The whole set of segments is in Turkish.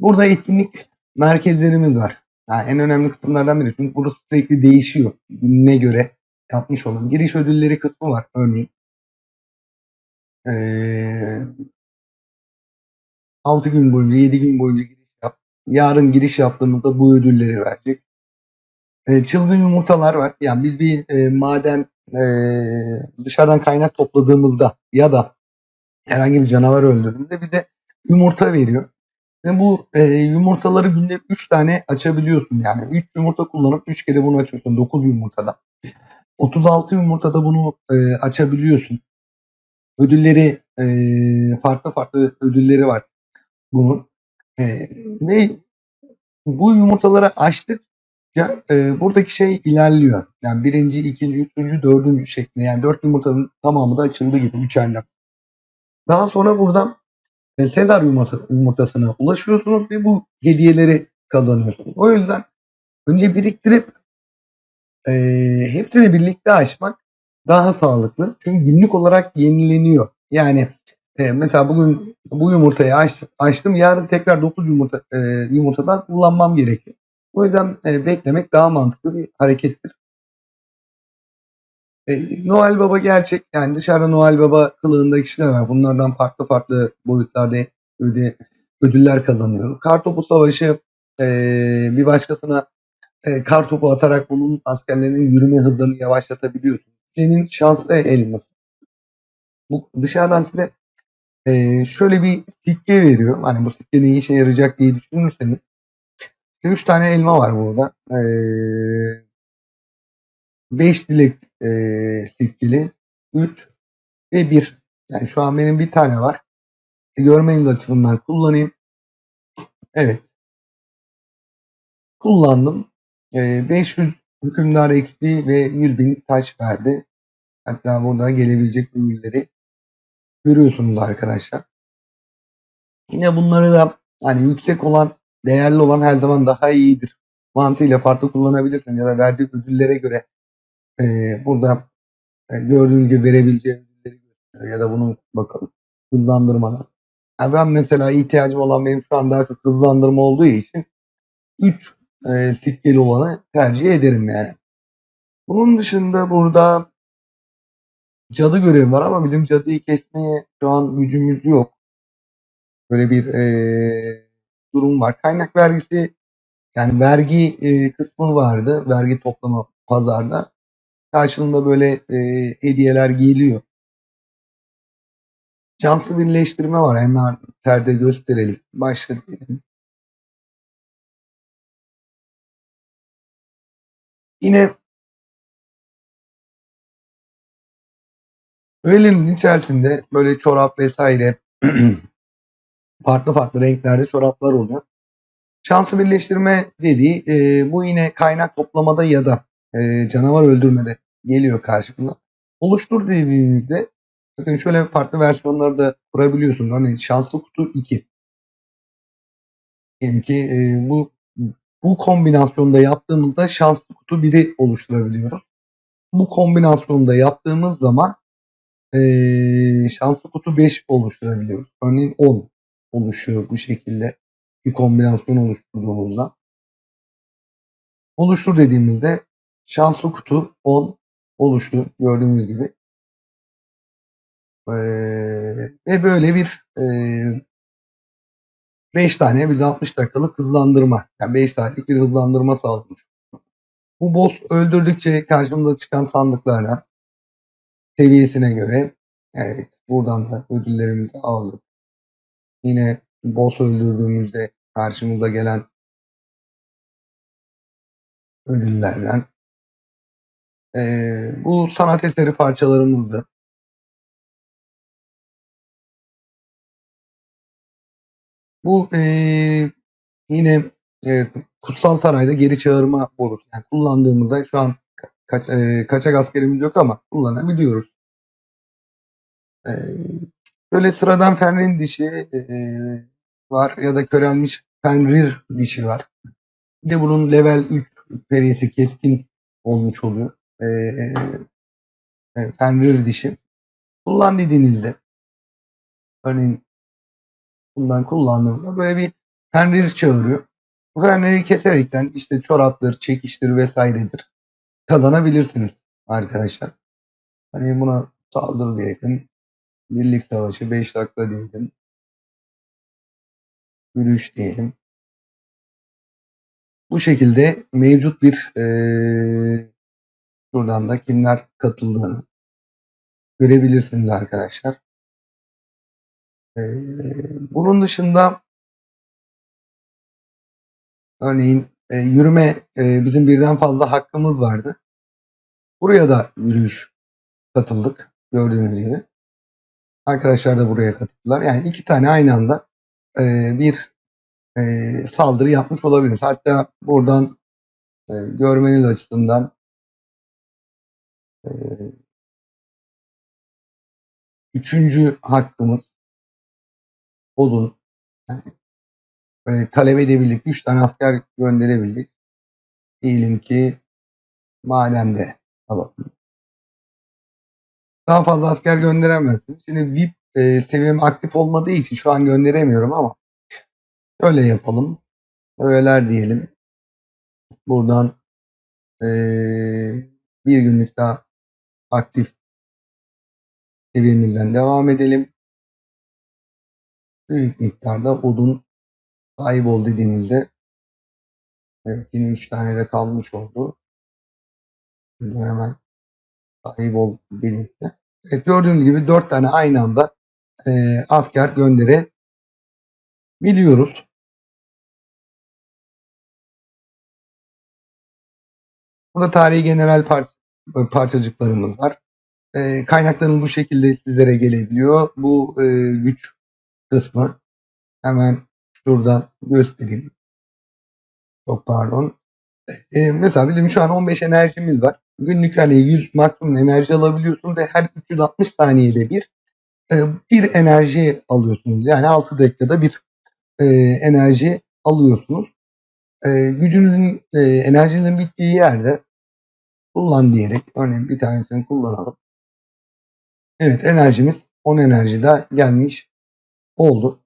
Burada etkinlik merkezlerimiz var. Yani en önemli kısımlardan biri. Çünkü burası sürekli değişiyor. Gününe göre yapmış olan. Giriş ödülleri kısmı var örneğin. Ee, 6 gün boyunca, 7 gün boyunca giriş yap. Yarın giriş yaptığımızda bu ödülleri verecek. Ee, çılgın yumurtalar var. Yani biz bir e, maden e, dışarıdan kaynak topladığımızda ya da herhangi bir canavar öldürdüğümüzde bize yumurta veriyor. Ve bu e, yumurtaları günde 3 tane açabiliyorsun. Yani 3 yumurta kullanıp 3 kere bunu açıyorsun. 9 yumurtada. 36 yumurtada bunu e, açabiliyorsun. Ödülleri e, farklı farklı ödülleri var bunun. E, ve bu yumurtaları açtıkça e, buradaki şey ilerliyor. Yani birinci, ikinci, üçüncü, dördüncü şeklinde. Yani dört yumurtanın tamamı da açıldı gibi üçerler. Daha sonra buradan e, Sezar yumurtası, yumurtasına ulaşıyorsunuz ve bu hediyeleri kazanıyorsunuz. O yüzden önce biriktirip e, hepsini birlikte açmak daha sağlıklı. Çünkü günlük olarak yenileniyor. Yani e, mesela bugün bu yumurtayı aç, açtım. Yarın tekrar 9 yumurta e, yumurtadan kullanmam gerekiyor. O yüzden e, beklemek daha mantıklı bir harekettir. E, Noel Baba gerçek. Yani dışarıda Noel Baba kılığında kişiler var. Bunlardan farklı farklı boyutlarda öde, ödüller kazanıyor. Kartopu Savaşı e, bir başkasına e, kartopu atarak bunun askerlerinin yürüme hızlarını yavaşlatabiliyorsun. Senin şanslı elması. Bu dışarıdan size e, şöyle bir sikke veriyor. Hani bu sikke ne işe yarayacak diye düşünürseniz. 3 tane elma var burada. Eee 5 dilek e, sikkeli, 3 ve 1. Yani şu an benim bir tane var. E, görme yılı açısından kullanayım. Evet. Kullandım. E, 500 hükümdar XP ve 100 bin taş verdi. Hatta burada gelebilecek ürünleri görüyorsunuz arkadaşlar. Yine bunları da hani yüksek olan, değerli olan her zaman daha iyidir. Mantığıyla farklı kullanabilirsin ya da verdiği ödüllere göre e, burada e, gördüğünüz gibi verebileceğim ödülleri gösteriyor ya da bunu bakalım hızlandırmalar. Yani ben mesela ihtiyacım olan benim şu an daha çok hızlandırma olduğu için 3 e, sikkeli olanı tercih ederim yani. Bunun dışında burada cadı görevi var ama bizim cadıyı kesmeye şu an gücümüz yok. Böyle bir e, durum var. Kaynak vergisi yani vergi e, kısmı vardı. Vergi toplama pazarda. Karşılığında böyle e, hediyeler geliyor. Şanslı birleştirme var. Hemen perde gösterelim. Başlayalım. Yine öğelerin içerisinde böyle çorap vesaire farklı farklı renklerde çoraplar oluyor. Şanslı birleştirme dediği e, bu yine kaynak toplamada ya da e, canavar öldürmede geliyor karşımıza. Oluştur dediğinizde bakın şöyle farklı versiyonları da kurabiliyorsunuz. Örneğin şanslı kutu 2. Diyelim ki e, bu bu kombinasyonda yaptığımızda şanslı kutu 1'i oluşturabiliyoruz. Bu kombinasyonda yaptığımız zaman e, şanslı kutu 5 oluşturabiliyoruz. Örneğin 10 oluşuyor bu şekilde bir kombinasyon oluşturduğumuzda. Oluştur dediğimizde şanslı kutu 10 oluştu gördüğünüz gibi. Ee, ve böyle bir e, 5 tane bir de 60 dakikalık hızlandırma. Yani 5 saatlik bir hızlandırma sağlamış. Bu boss öldürdükçe karşımıza çıkan sandıklarla seviyesine göre evet buradan da ödüllerimizi aldık. Yine boss öldürdüğümüzde karşımıza gelen ödüllerden. Ee, bu sanat eseri parçalarımızdı. Bu ee, yine e, Kutsal Saray'da geri çağırma borusu. Yani kullandığımızda şu an kaç, e, kaçak askerimiz yok ama kullanabiliyoruz. E, böyle sıradan Fenrir dişi e, var ya da körelmiş Fenrir dişi var. Bir de bunun level 3 periyesi keskin olmuş oluyor. E, e, Fenrir dişi. kullan dediğinizde örneğin bundan kullandığımda böyle bir fenrir çağırıyor. Bu fenleri keserekten işte çoraptır, çekiştir vesairedir kazanabilirsiniz arkadaşlar. Hani buna saldır diyelim. Birlik savaşı 5 dakika diyelim. Yürüyüş diyelim. Bu şekilde mevcut bir eee şuradan da kimler katıldığını görebilirsiniz arkadaşlar. Eee, bunun dışında örneğin e, yürüme e, bizim birden fazla hakkımız vardı. Buraya da yürüyüş katıldık gördüğünüz gibi. Arkadaşlar da buraya katıldılar. Yani iki tane aynı anda e, bir e, saldırı yapmış olabiliriz. Hatta buradan e, görmeniz açısından e, üçüncü hakkımız odun. Yani, böyle talep edebildik. Üç tane asker gönderebildik. Diyelim ki madende alalım. Daha fazla asker gönderemezsiniz. Şimdi VIP e, seviyem aktif olmadığı için şu an gönderemiyorum ama öyle yapalım. Öğeler diyelim. Buradan e, bir günlük daha aktif seviyemizden devam edelim. Büyük miktarda odun sahip ol dediğimizde evet yine 3 tane de kalmış oldu. Şimdi hemen sahip ol dediğimizde. Evet gördüğünüz gibi 4 tane aynı anda e, asker gönderebiliyoruz. Burada tarihi general par- parçacıklarımız var. E, kaynakların bu şekilde sizlere gelebiliyor. Bu e, güç kısmı hemen şuradan göstereyim. Çok pardon. E, mesela bizim şu an 15 enerjimiz var. Günlük hani 100 maksimum enerji alabiliyorsunuz ve her 360 saniyede bir e, bir enerji alıyorsunuz. Yani 6 dakikada bir e, enerji alıyorsunuz. E, gücünüzün enerjinin bittiği yerde kullan diyerek örneğin bir tanesini kullanalım. Evet enerjimiz 10 enerji daha gelmiş oldu.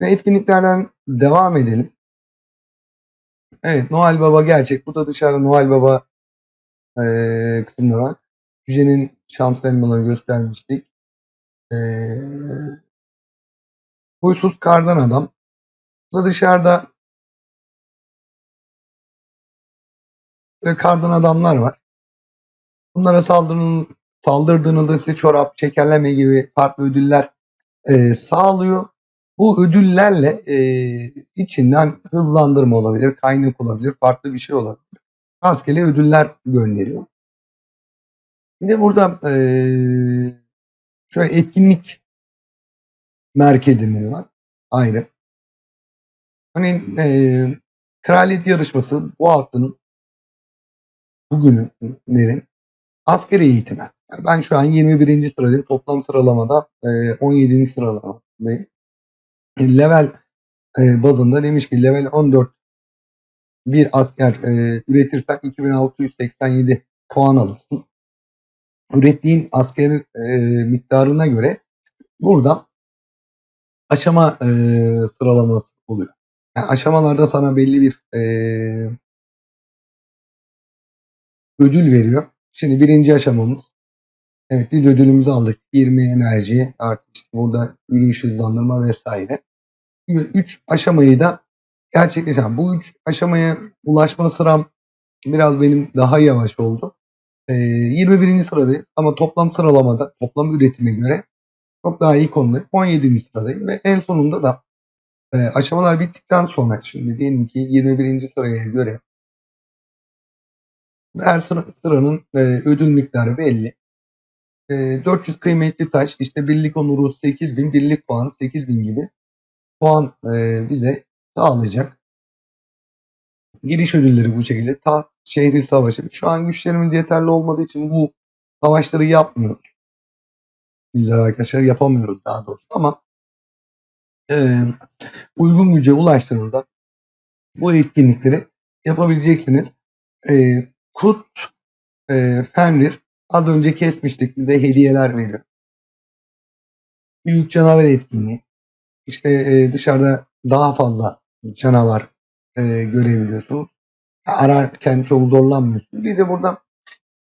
Ve etkinliklerden devam edelim. Evet Noel Baba gerçek. Bu da dışarıda Noel Baba e, kısımları var. Cücenin şans elmaları göstermiştik. E, huysuz kardan adam. Da dışarıda böyle kardan adamlar var. Bunlara saldırın, saldırdığınızda size çorap, şekerleme gibi farklı ödüller e, sağlıyor. Bu ödüllerle e, içinden hızlandırma olabilir, kaynak olabilir, farklı bir şey olabilir. Rastgele ödüller gönderiyor. Bir de burada e, şöyle etkinlik merkezimiz var. Ayrı. Hani e, kraliyet yarışması bu haftanın bugünlerin askeri eğitimi. Yani ben şu an 21. sıradayım. Toplam sıralamada e, 17. sıralamadayım. Level e, bazında demiş ki level 14 bir asker e, üretirsen 2687 puan alırsın. Ürettiğin asker e, miktarına göre burada aşama e, sıralaması oluyor. Yani aşamalarda sana belli bir e, ödül veriyor. Şimdi birinci aşamamız. Evet biz ödülümüzü aldık. 20 enerji artık işte burada yürüyüş hızlandırma vesaire. 3 aşamayı da gerçekleşen. Bu 3 aşamaya ulaşma sıram biraz benim daha yavaş oldu. E, 21. sıradayım ama toplam sıralamada toplam üretime göre çok daha iyi konumdayım. 17. sıradayım ve en sonunda da e, aşamalar bittikten sonra şimdi diyelim ki 21. sıraya göre her sıra, sıranın e, ödül miktarı belli. E, 400 kıymetli taş, işte birlik onuru 8000, birlik puanı 8000 gibi puan e, bize sağlayacak. Giriş ödülleri bu şekilde. Taht şehri savaşı. Şu an güçlerimiz yeterli olmadığı için bu savaşları yapmıyoruz. Bizler arkadaşlar yapamıyoruz daha doğrusu ama e, uygun güce ulaştığınızda bu etkinlikleri yapabileceksiniz. E, Kut e, Fenrir az önce kesmiştik bize hediyeler veriyor. büyük canavar etkinliği. İşte e, dışarıda daha fazla canavar e, görebiliyorsunuz. Ararken çok zorlanmıyorsunuz. Bir de burada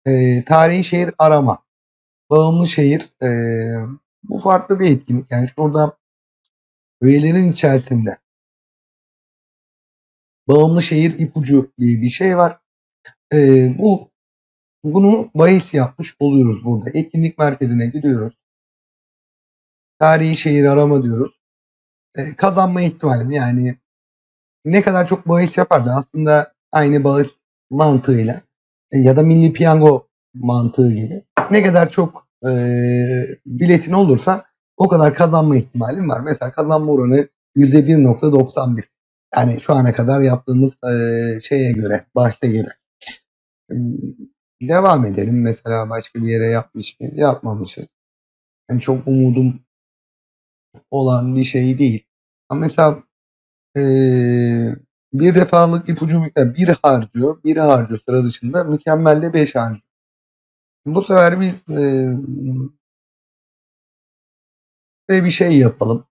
e, tarihi şehir arama. Bağımlı şehir. e, bu farklı bir etkinlik. Yani şurada üyelerin içerisinde bağımlı şehir ipucu diye bir şey var. E, bu bunu bahis yapmış oluyoruz burada. Etkinlik merkezine gidiyoruz. Tarihi şehir arama diyoruz. E, kazanma ihtimalim yani ne kadar çok bahis yaparsa aslında aynı bahis mantığıyla e, ya da milli piyango mantığı gibi ne kadar çok e, biletin olursa o kadar kazanma ihtimalin var. Mesela kazanma oranı %1.91. Yani şu ana kadar yaptığımız e, şeye göre, bahse göre. Devam edelim. Mesela başka bir yere yapmış mı? Yapmamışız. Yani çok umudum olan bir şey değil. Ama mesela eee, bir defalık ipucu miktarı bir harcıyor. Bir harcıyor sıra dışında. Mükemmelde 5 harcıyor. Bu sefer biz şöyle bir şey yapalım.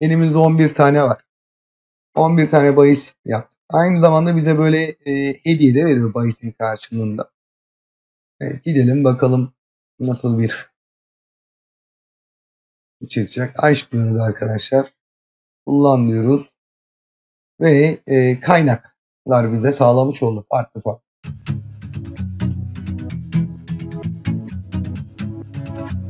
Elimizde 11 tane var. 11 tane bahis yaptık. Aynı zamanda bize böyle eee, hediye de veriyor bahisin karşılığında. Evet, gidelim bakalım nasıl bir çıkacak. Aç diyoruz arkadaşlar. Kullan diyoruz. Ve e, kaynaklar bize sağlamış oldu farklı farklı.